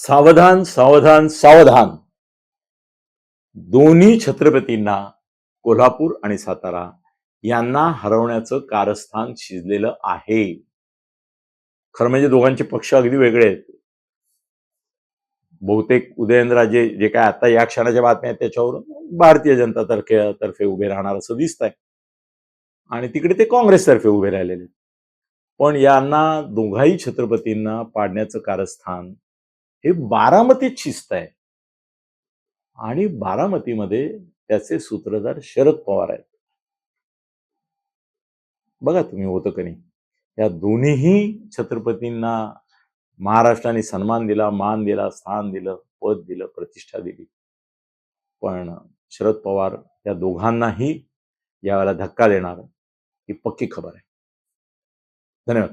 सावधान सावधान सावधान. दोन्ही छत्रपतींना कोल्हापूर आणि सातारा यांना हरवण्याचं कारस्थान शिजलेलं आहे. खरं म्हणजे दोघांचे पक्ष अगदी वेगळे आहेत. बहुतेक उदयनराजे जे काय आता या क्षणाच्या बातम्या आहेत त्याच्यावरून भारतीय जनता तर्फे तर्फे उभे राहणार असं दिसत आहे आणि तिकडे ते काँग्रेसतर्फे उभे राहिलेले पण यांना दोघाही छत्रपतींना पाडण्याचं कारस्थान हे बारामतीत शिस्त आहे आणि बारामतीमध्ये त्याचे सूत्रधार शरद पवार आहेत. बघा तुम्ही होतं का नाही. या दोन्हीही छत्रपतींना महाराष्ट्राने सन्मान दिला मान दिला स्थान दिलं पद दिलं प्रतिष्ठा दिली. पण शरद पवार या दोघांनाही यावेळेला धक्का देणार ही पक्की खबर आहे. धन्यवाद.